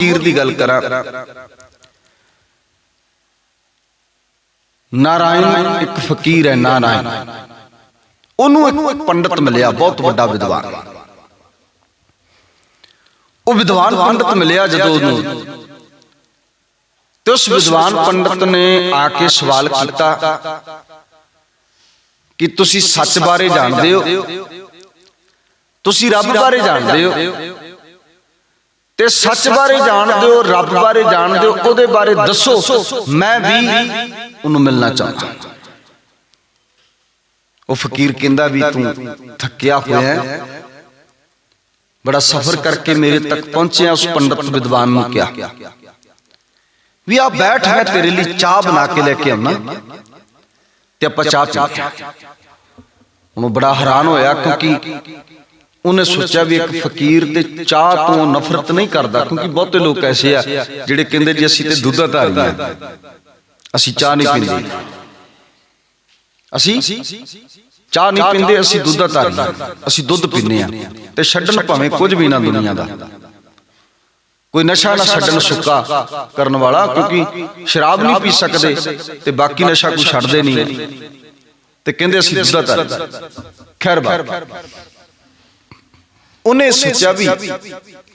ਫਕੀਰ ਦੀ ਗੱਲ ਕਰਾਂ। ਨਾਰਾਇਣ ਇੱਕ ਫਕੀਰ ਹੈ, ਨਾਰਾਇਣ। ਉਹਨੂੰ ਇੱਕ ਪੰਡਤ ਮਿਲਿਆ, ਬਹੁਤ ਵੱਡਾ ਵਿਦਵਾਨ। ਉਹ ਵਿਦਵਾਨ ਪੰਡਤ ਮਿਲਿਆ ਜਦੋਂ ਉਹਨੂੰ। ਤੇ ਉਸ ਵਿਦਵਾਨ ਪੰਡਤ ਨੇ ਆ ਕੇ ਸਵਾਲ ਕੀਤਾ ਕਿ ਤੁਸੀਂ ਸੱਚ ਬਾਰੇ ਜਾਣਦੇ ਹੋ? ਤੁਸੀਂ ਰੱਬ ਬਾਰੇ ਜਾਣਦੇ ਹੋ? ਤੇ ਸੱਚ ਬਾਰੇ ਜਾਣਦੇ ਹੋ ਰੱਬ ਬਾਰੇ ਜਾਣਦੇ ਹੋ ਉਹਦੇ ਬਾਰੇ ਦੱਸੋ। ਮੈਂ ਵੀ ਉਹਨੂੰ ਮਿਲਣਾ ਚਾਹੁੰਦਾ। ਉਹ ਫਕੀਰ ਕਹਿੰਦਾ ਵੀ ਤੂੰ ਥੱਕਿਆ ਹੋਇਆ ਹੈ। ਬੜਾ ਸਫ਼ਰ ਕਰਕੇ ਮੇਰੇ ਤੱਕ ਪਹੁੰਚਿਆ ਉਸ ਪੰਡਤ ਵਿਦਵਾਨ ਨੂੰ ਕਿਹਾ। ਵੀ ਆ ਬੈਠ ਮੈਂ ਤੇਰੇ ਲਈ ਚਾਹ ਬਣਾ ਕੇ ਲੈ ਕੇ ਆਉਣਾ। ਤੇ ਆਪਾਂ ਚਾਹ ਹਾਂ। ਉਹਨੂੰ ਬੜਾ ਹੈਰਾਨ ਹੋਇਆ ਕਿਉਂਕਿ ਉਹਨੇ ਸੋਚਿਆ ਵੀ ਇੱਕ ਫਕੀਰ ਤੇ ਚਾਹ ਤੋਂ ਨਫ਼ਰਤ ਨਹੀਂ ਕਰਦਾ, ਕਿਉਂਕਿ ਬਹੁਤੇ ਲੋਕ ਐਸੇ ਆ ਜਿਹੜੇ ਕਹਿੰਦੇ ਜੀ ਅਸੀਂ ਤੇ ਦੁੱਧ ਧਾਰੀ ਆ। ਅਸੀਂ ਚਾਹ ਨਹੀਂ ਪੀਂਦੇ। ਅਸੀਂ ਚਾਹ ਨਹੀਂ ਪੀਂਦੇ, ਅਸੀਂ ਦੁੱਧ ਧਾਰੀ ਅਸੀਂ ਦੁੱਧ ਪੀਂਦੇ ਆ। ਤੇ ਛੱਡਣ ਭਾਵੇਂ ਕੁਝ ਵੀ ਨਾ ਦੁਨੀਆ ਦਾ। ਕੋਈ ਨਸ਼ਾ ਨਾ ਛੱਡਣ ਸੁੱਕਾ ਕਰਨ ਵਾਲਾ, ਕਿਉਂਕਿ ਸ਼ਰਾਬ ਨਹੀਂ ਪੀ ਸਕਦੇ ਤੇ ਬਾਕੀ ਨਸ਼ਾ ਕੋਈ ਛੱਡਦੇ ਨਹੀਂ। ਤੇ ਕਹਿੰਦੇ ਅਸੀਂ ਦੁੱਧ ਧਾਰੀ ਖੈਰ ਬਾਤ। ਉਹਨੇ ਸੋਚਿਆ ਵੀ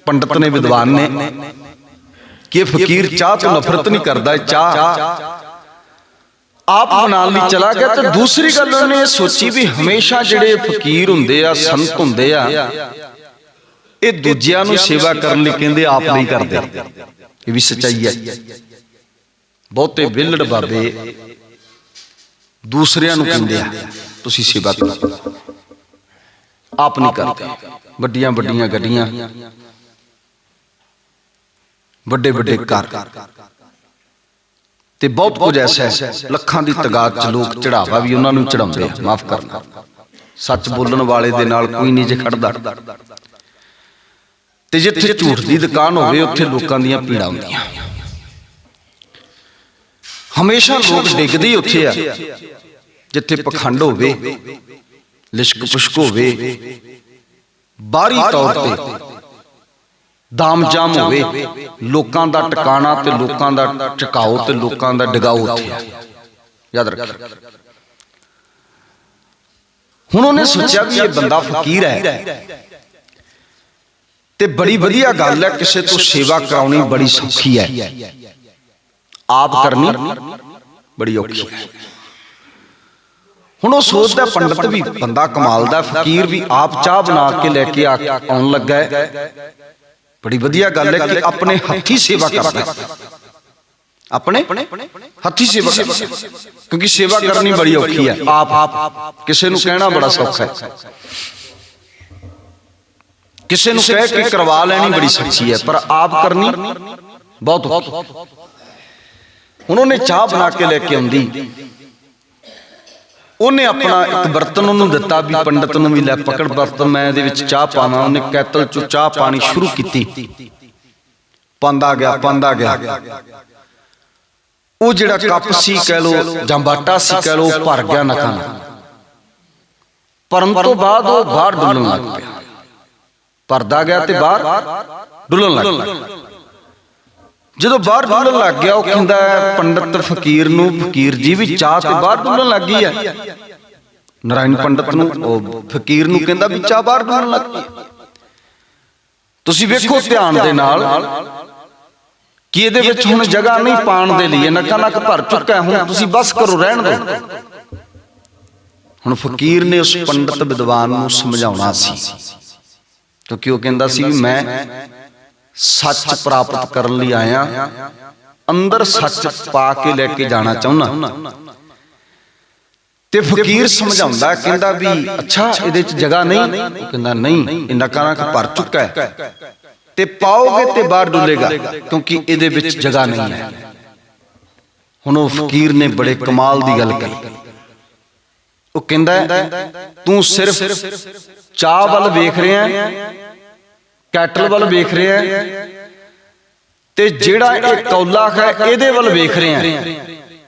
ਪੰਡਤ ਨੇ ਵਿਦਵਾਨ ਨੇ ਕਿ ਫਕੀਰ ਚਾਹ ਤੋਂ ਨਫ਼ਰਤ ਨਹੀਂ ਕਰਦਾ ਚਾਹ ਆਪ ਬਣਾਉਣ ਲਈ ਚਲਾ ਗਿਆ ਤੇ ਦੂਸਰੀ ਗੱਲ ਉਹਨੇ ਸੋਚੀ ਵੀ ਹਮੇਸ਼ਾ ਜਿਹੜੇ ਫਕੀਰ ਹੁੰਦੇ ਆ, ਸੰਤ ਹੁੰਦੇ ਆ, ਇਹ ਦੂਜਿਆਂ ਨੂੰ ਸੇਵਾ ਕਰਨ ਲਈ ਕਹਿੰਦੇ ਆਪ ਨਹੀਂ ਕਰਦੇ। ਇਹ ਵੀ ਸੱਚਾਈ ਹੈ। ਬਹੁਤੇ ਵਿਲੜ ਬਾਬੇ ਦੂਸਰਿਆਂ ਨੂੰ ਕਹਿੰਦੇ ਆ, ਤੁਸੀਂ ਸੇਵਾ ਕਰੋ। ਆਪ ਨਹੀਂ ਕਰਦੇ। ਵੱਡੀਆਂ ਵੱਡੀਆਂ ਗੱਡੀਆਂ। ਵੱਡੇ ਵੱਡੇ ਘਰ। ਤੇ ਬਹੁਤ ਕੁਝ ਐਸਾ ਹੈ, ਲੱਖਾਂ ਦੀ ਤਗਾਤ ਚ ਲੋਕ ਚੜਾਵਾ ਵੀ ਉਹਨਾਂ ਨੂੰ ਚੜਾਉਂਦੇ ਆ, ਮਾਫ ਕਰਨਾ। ਸੱਚ ਬੋਲਣ ਵਾਲੇ ਦੇ ਨਾਲ ਕੋਈ ਨਹੀਂ ਜੇ ਖੜਦਾ। ਤੇ ਜਿੱਥੇ ਝੂਠ ਦੀ ਦੁਕਾਨ ਹੋਵੇ, ਉੱਥੇ ਲੋਕਾਂ ਦੀਆਂ ਪੀੜਾਂ ਹੁੰਦੀਆਂ। ਹਮੇਸ਼ਾ ਲੋਕ ਡਿੱਗਦੇ ਉੱਥੇ ਆ। ਜਿੱਥੇ ਪਖੰਡ ਹੋਵੇ ਲਿਸ਼ਕ ਪੁਸ਼ਕ ਹੋਵੇ ਬਾਹਰੀ ਤੌਰ ਤੇ। ਦਾਮਜਾਮ ਹੋਵੇ ਲੋਕਾਂ ਦਾ ਟਿਕਾਣਾ ਤੇ ਲੋਕਾਂ ਦਾ ਟਿਕਾਓ ਤੇ ਲੋਕਾਂ ਦਾ ਡਿਗਾਓ ਉੱਥੇ। ਯਾਦ ਰੱਖ ਹੁਣ ਉਹਨੇ ਸੋਚਿਆ ਵੀ ਇਹ ਬੰਦਾ ਫਕੀਰ ਹੈ। ਤੇ ਬੜੀ ਵਧੀਆ ਗੱਲ ਹੈ ਕਿਸੇ ਤੋਂ ਸੇਵਾ ਕਰਾਉਣੀ ਬੜੀ ਸੌਖੀ ਹੈ। ਆਪ ਕਰਨੀ ਬੜੀ ਔਖੀ ਹੈ। ਹੁਣ ਉਹ ਸੋਚਦਾ ਪੰਡਤ ਵੀ ਬੰਦਾ ਕਮਾਲ ਦਾ, ਫਕੀਰ ਵੀ ਆਪ ਚਾਹ ਬਣਾ ਕੇ ਲੈ ਕੇ ਆਉਣ ਲੱਗਾ ਹੈ। ਬੜੀ ਵਧੀਆ ਗੱਲ ਹੈ ਕਿ ਆਪਣੇ ਹੱਥੀ ਸੇਵਾ ਕਰਦਾ ਆਪਣੇ? ਹੱਥੀ ਸੇਵਾ ਕਿਉਂਕਿ ਸੇਵਾ ਕਰਨੀ ਬੜੀ ਔਖੀ ਹੈ। ਆਪ ਕਿਸੇ ਨੂੰ ਕਹਿਣਾ ਬੜਾ ਸੌਖਾ ਹੈ। ਕਿਸੇ ਨੂੰ ਕਹਿ ਕੇ ਕਰਵਾ ਲੈਣੀ ਬੜੀ ਸੱਚੀ ਹੈ, ਪਰ ਆਪ ਕਰਨੀ ਬਹੁਤ ਔਖੀ ਹੁਣ ਉਹਨੇ ਚਾਹ ਬਣਾ ਕੇ ਲੈ ਕੇ ਆਉਂਦੀ। ਉਹਨੇ ਆਪਣਾ ਇੱਕ ਬਰਤਨ ਉਹਨੂੰ ਦਿੱਤਾ ਵੀ ਪੰਡਤ ਨੂੰ ਵੀ ਲੈ ਪਕੜ ਬਰਤਨ, ਮੈਂ ਇਹਦੇ ਵਿੱਚ ਚਾਹ ਪਾਵਾਂ। ਉਹਨੇ ਕੈਤਲ ਚੋਂ ਚਾਹ ਪਾਣੀ ਸ਼ੁਰੂ ਕੀਤੀ। ਪਾਉਂਦਾ ਗਿਆ ਪਾਉਂਦਾ ਗਿਆ। ਉਹ ਜਿਹੜਾ ਕੱਪ ਸੀ ਕਹਿ ਲੋ ਜਾਂ ਬਾਟਾ ਸੀ ਕਹਿ ਲੋ ਭਰ ਗਿਆ ਨਖਾਂ ਨਾਲ। ਭਰਨ ਤੋਂ ਬਾਅਦ ਉਹ ਬਾਹਰ ਡੁੱਲਣ ਲੱਗ ਪਿਆ। ਭਰਦਾ ਗਿਆ ਤੇ ਬਾਹਰ ਡੁੱਲਣ ਲੱਗ ਪਿਆ। ਜਦੋਂ ਬਾਹਰ ਡੁੱਲਣ ਲੱਗ ਗਿਆ, ਉਹ ਕਹਿੰਦਾ ਹੈ, ਪੰਡਤ ਫਕੀਰ ਨੂੰ, ਫਕੀਰ ਜੀ ਵੀ ਚਾਹ ਤੇ ਬਾਹਰ ਡੁੱਲਣ ਲੱਗ ਗਈ ਹੈ। ਨਾਰਾਇਣ ਪੰਡਤ ਨੂੰ, ਉਹ ਫਕੀਰ ਨੂੰ ਕਹਿੰਦਾ ਵੀ ਚਾਹ ਬਾਹਰ ਡੁੱਲਣ ਲੱਗ ਗਈ ਤੁਸੀਂ ਵੇਖੋ ਧਿਆਨ ਦੇ ਨਾਲ ਕਿ ਇਹਦੇ ਵਿੱਚ ਹੁਣ ਜਗ੍ਹਾ ਨਹੀਂ ਪਾਣ ਦੇ ਲਈ ਨਕਾ ਨੱਕ ਭਰ ਚੁੱਕਾ ਹੁਣ ਤੁਸੀਂ ਬਸ ਕਰੋ, ਰਹਿਣ ਦਿਓ। ਹੁਣ ਫਕੀਰ ਨੇ ਉਸ ਪੰਡਤ ਵਿਦਵਾਨ ਨੂੰ ਸਮਝਾਉਣਾ ਸੀ, ਕਿਉਂਕਿ ਉਹ ਕਹਿੰਦਾ ਸੀ ਮੈਂ ਸੱਚ ਪ੍ਰਾਪਤ ਕਰਨ ਲਈ ਆਇਆ। ਅੰਦਰ ਸੱਚ ਪਾ ਕੇ ਲੈ ਕੇ ਜਾਣਾ ਚਾਹੁੰਦਾ। ਤੇ ਫਕੀਰ ਸਮਝਾਉਂਦਾ, ਕਹਿੰਦਾ ਵੀ, ਅੱਛਾ, ਇਹਦੇ ਚ ਜਗ੍ਹਾ ਨਹੀਂ? ਉਹ ਕਹਿੰਦਾ, ਨਹੀਂ, ਇੰਨਾ ਕਾਰਾਂ ਕਿ ਭਰ ਚੁੱਕਾ ਹੈ। ਤੇ ਪਾਓਗੇ ਤੇ ਬਾਹਰ ਡੁੱਲੇਗਾ, ਕਿਉਂਕਿ ਇਹਦੇ ਵਿੱਚ ਜਗ੍ਹਾ ਨਹੀਂ ਹੈ। ਹੁਣ ਉਹ ਫਕੀਰ ਨੇ ਬੜੇ ਕਮਾਲ ਦੀ ਗੱਲ ਕਹੀ। ਉਹ ਕਹਿੰਦਾ, ਤੂੰ ਸਿਰਫ ਚਾਹ ਵੱਲ ਵੇਖ ਰਿਹਾ ਹੈ ਕੈਟਲ ਵੱਲ ਵੇਖ ਰਿਹਾ ਹੈ ਤੇ ਜਿਹੜਾ ਇਹ ਕੌਲਾ ਹੈ, ਇਹਦੇ ਵੱਲ ਵੇਖ ਰਿਹਾ ਹੈ।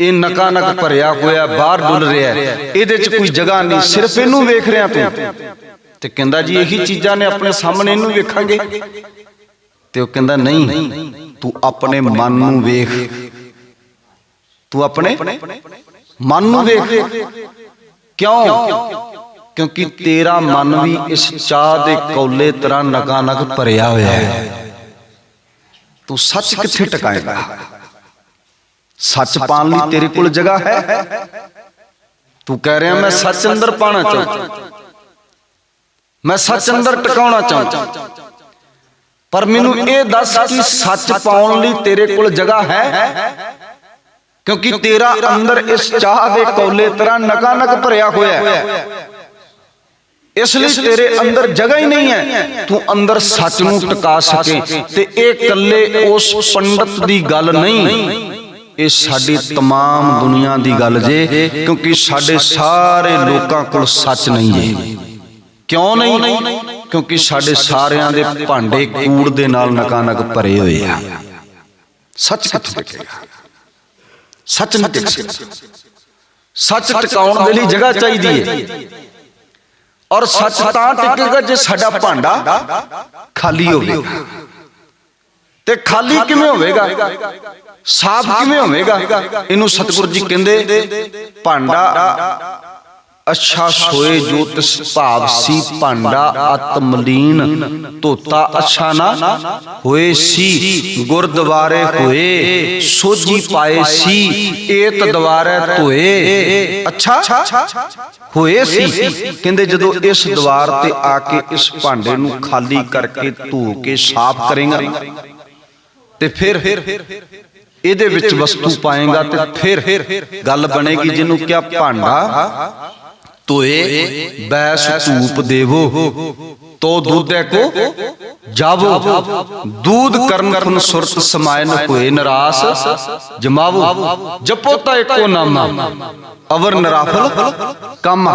ਇਹ ਨਕਾ ਨਕ ਭਰਿਆ ਹੋਇਆ, ਬਾਹਰ ਡੁੱਲ ਰਿਹਾ ਇਹਦੇ 'ਚ ਕੋਈ ਜਗ੍ਹਾ ਨਹੀਂ, ਸਿਰਫ ਇਹਨੂੰ ਵੇਖ ਰਿਹਾ ਤੂੰ। ਤੇ ਕਹਿੰਦਾ ਜੀ, ਇਹੀ ਚੀਜ਼ਾਂ ਨੇ ਆਪਣੇ ਸਾਹਮਣੇ ਇਹਨੂੰ ਵੇਖਾਂਗੇ। ਤੇ ਉਹ ਕਹਿੰਦਾ, ਨਹੀਂ, ਤੂੰ ਆਪਣੇ ਮਨ ਨੂੰ ਵੇਖ। ਤੂੰ ਆਪਣੇ ਮਨ ਨੂੰ ਵੇਖ। ਕਿਉਂ? ਕਿਉਂਕਿ ਤੇਰਾ ਮਨ ਵੀ ਇਸ ਚਾਹ ਦੇ ਕੌਲੇ ਤਰ੍ਹਾਂ ਨਕਾ ਨਕ ਭਰਿਆ ਹੋਇਆ ਹੈ ਤੂੰ ਸੱਚ ਕਿੱਥੇ ਟਿਕਾਏਗਾ ਸੱਚ ਪਾਉਣ ਲਈ ਤੇਰੇ ਕੋਲ ਜਗ੍ਹਾ ਹੈ ਤੂੰ ਕਹਿ ਰਿਹਾ ਮੈਂ ਸੱਚ ਅੰਦਰ ਪਾਣਾ ਚਾਹੁੰਦਾ ਮੈਂ ਸੱਚ ਅੰਦਰ ਟਿਕਾਉਣਾ ਚਾਹੁੰਦਾ ਪਰ ਮੈਨੂੰ ਇਹ ਦੱਸ ਕਿ ਸੱਚ ਪਾਉਣ ਲਈ ਤੇਰੇ ਕੋਲ ਜਗ੍ਹਾ ਹੈ ਕਿਉਂਕਿ ਤੇਰਾ ਅੰਦਰ ਇਸ ਚਾਹ ਦੇ ਕੌਲੇ ਤਰ੍ਹਾਂ ਨਕਾ ਨਕ ਭਰਿਆ ਹੋਇਆ ਹੈ ਇਸ ਲਈ ਤੇਰੇ ਅੰਦਰ ਜਗ੍ਹਾ ਹੀ ਨਹੀਂ ਹੈ ਤੂੰ ਅੰਦਰ ਸੱਚ ਨੂੰ ਟਿਕਾ ਸਕੇ ਤੇ ਇਹ ਇਕੱਲੇ ਉਸ ਪੰਡਤ ਦੀ ਗੱਲ ਨਹੀਂ ਇਹ ਸਾਡੀ तमाम ਦੁਨੀਆ ਦੀ ਗੱਲ ਜੇ ਕਿਉਂਕਿ ਸਾਡੇ ਸਾਰੇ ਲੋਕਾਂ ਕੋਲ ਸੱਚ ਨਹੀਂ ਜੇ ਕਿਉਂ ਨਹੀਂ ਕਿਉਂਕਿ ਸਾਡੇ ਸਾਰਿਆਂ ਦੇ ਭਾਂਡੇ ਕੂੜ ਦੇ ਨਾਲ ਨਕਾ ਨਕ ਭਰੇ ਹੋਏ ਆ ਸੱਚ ਕਿੱਥੋਂ ਟਿਕੇਗਾ ਸੱਚ ਨਹੀਂ ਟਿਕ ਸਕਦਾ ਸੱਚ ਟਿਕਾਉਣ ਦੇ ਲਈ ਜਗ੍ਹਾ ਚਾਹੀਦੀ ਹੈ ਔਰ ਸੱਚ ਤਾਂ ਟਿਕੇਗਾ ਜੇ ਸਾਡਾ ਭਾਂਡਾ ਖਾਲੀ ਹੋਵੇਗਾ। ਤੇ ਖਾਲੀ ਕਿਵੇਂ ਹੋਵੇਗਾ? ਸਾਫ਼ ਕਿਵੇਂ ਹੋਵੇਗਾ? ਇਹਨੂੰ ਸਤਿਗੁਰੂ ਜੀ ਕਹਿੰਦੇ ਭਾਂਡਾ ਅੱਛਾ ਸੋਏ ਜੋ ਤਿਸ ਭਾਵ ਸੀ ਭਾਂਡਾ ਆਤਮਲੀਨ ਧੋਤਾ ਅੱਛਾ ਨਾ? ਹੋਏ ਸੀ, ਗੁਰਦੁਆਰੇ ਹੋਏ ਸੋਜੀ ਪਾਏ ਸੀ, ਏਤ ਦਵਾਰੇ ਧੋਏ। ਅੱਛਾ? ਹੋਏ ਸੀ? ਕਹਿੰਦੇ ਜਦੋਂ ਇਸ ਦੁਆਰ ਤੇ ਆ ਕੇ ਇਸ ਭਾਂਡੇ ਨੂੰ ਖਾਲੀ ਕਰਕੇ ਧੋ ਕੇ ਸਾਫ਼ ਕਰੇਗਾ, ਤੇ ਫਿਰ ਇਹਦੇ ਵਿੱਚ ਵਸਤੂ ਪਾਏਗਾ ਤੇ ਫਿਰ ਗੱਲ ਬਣੇਗੀ ਜਿਹਨੂੰ ਕਿਹਾ ਭਾਂਡਾ। ਤੋਏ ਬੈਸ ਧੂਪ ਦੇਵੋ। ਤੋ ਦੁੱਧੇ ਕੋ ਜਾਵੋ। ਦੂਧ ਕਰਨ ਖੁਨ ਸੁਰਤ ਸਮਾਇਨ ਹੋਏ, ਨਰਾਸ ਜਮਾਵੋ। ਜਪੋ ਤਾ ਏਕੋ ਨਾਮਾ। ਅਵਰ ਨਰਾਫਲ ਕੰਮ।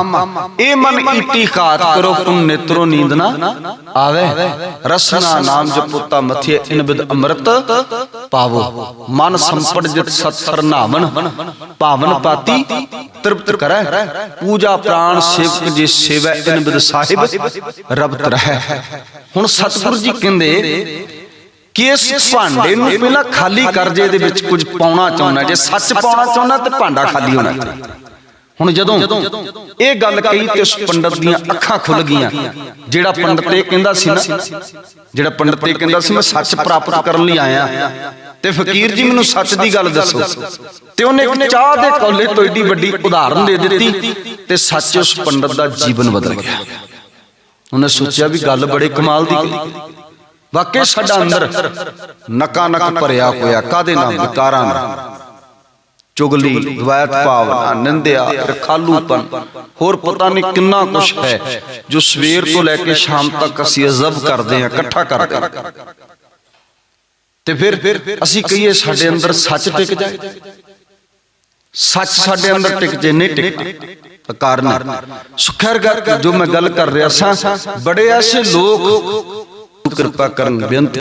ਇਹ ਮਨ ਈਤੀ ਖਾਤ ਕਰੋ ਪੁਨ ਨੇਤਰੋ ਨੀਂਦ ਨਾ ਆਵੇ। ਰਸਨਾ ਨਾਮ ਜਪੁੱਤਾ ਮਥਿਏ ਇਨ ਬਿਦ ਅੰਮ੍ਰਿਤ ਪਾਵੋ। ਮਨ ਸੰਪੜ ਜਿਤ ਸਤ ਸਰਨਾਵਨ ਭਾਵਨ ਪਾਤੀ ਤ੍ਰਿਪਤ ਕਰੈ। ਪੂਜਾ ਪ੍ਰਾਨ ਸੇਵਕ ਜੇ ਸੇਵੈ ਇਨ ਬਿਦ ਸਾਹਿਬ ਰਬਤ ਰਹਿ। ਹੁਣ ਸਤਿਗੁਰੂ ਜੀ ਕਹਿੰਦੇ ਕਿ ਇਸ ਭਾਂਡੇ ਨੂੰ ਪਹਿਲਾਂ ਖਾਲੀ ਕਰ ਜੇ ਇਹਦੇ ਵਿੱਚ ਕੁਝ ਪਾਉਣਾ ਚਾਹੁੰਦਾ ਜੇ ਸੱਚ ਪਾਉਣਾ ਚਾਹੁੰਦਾ ਤੇ ਭਾਂਡਾ ਖਾਲੀ ਹੋਣਾ। ਚਾਹੀਦਾ ਹੁਣ। ਜਦੋਂ ਇਹ ਗੱਲ ਕਹੀ ਤੇ ਉਸ ਪੰਡਤ ਦੀਆਂ ਅੱਖਾਂ ਖੁੱਲ ਗਈਆਂ। ਜਿਹੜਾ ਪੰਡਤ ਇਹ ਕਹਿੰਦਾ ਸੀ ਨਾ ਜਿਹੜਾ ਪੰਡਤ ਇਹ ਕਹਿੰਦਾ ਸੀ ਮੈਂ ਸੱਚ ਪ੍ਰਾਪਤ ਕਰਨ ਲਈ ਆਇਆ। ਤੇ ਫਕੀਰ ਜੀ ਮੈਨੂੰ ਸੱਚ ਦੀ ਗੱਲ ਦੱਸੋ। ਤੇ ਉਹਨੇ ਇੱਕ ਚਾਹ ਦੇ ਕੌਲੇ ਤੋਂ ਏਡੀ ਵੱਡੀ ਉਦਾਹਰਨ ਦੇ ਦਿੱਤੀ ਤੇ ਸੱਚ ਉਸ ਪੰਡਤ ਦਾ ਜੀਵਨ ਬਦਲ ਗਿਆ। ਉਹਨੇ ਸੋਚਿਆ ਵੀ ਗੱਲ ਬੜੇ ਕਮਾਲ ਦੀ ਵਾਕਈ ਸਾਡਾ ਅੰਦਰ ਨਕਾ ਨਕ ਭਰਿਆ ਹੋਇਆ ਕਾਦੇ ਨਾਲ? ਵਿਕਾਰਾਂ ਨਾਲ? ਚੁਗਲੀ ਰਵਾਇਤ ਭਾਵਨਾ ਨਿੰਦਿਆ ਰਖਾਲੂਪਨ। ਹੋਰ ਪਤਾ ਨਹੀਂ ਕਿੰਨਾ ਕੁਝ ਹੈ ਜੋ ਸਵੇਰ ਤੋਂ ਲੈ ਕੇ ਸ਼ਾਮ ਤੱਕ ਅਸੀਂ ਅਜ਼ਬ ਕਰਦੇ ਹਾਂ ਇਕੱਠਾ ਕਰਦੇ ਹਾਂ। ਤੇ ਫਿਰ ਅਸੀਂ ਕਹੀਏ ਸਾਡੇ ਅੰਦਰ ਸੱਚ ਟਿਕ ਜਾਏ। ਸੱਚ ਸਾਡੇ ਅੰਦਰ ਟਿਕ ਜੇ ਨਹੀਂ ਟਿਕਦਾ ਕਾਰਨ ਸੁਖਰ ਜੋ ਮੈਂ ਗੱਲ ਕਰ ਰਿਹਾ ਸਾਂ ਬੜੇ ਐਸੇ ਲੋਕ ਕਿਰਪਾ ਕਰਨ ਬੇਨਤੀ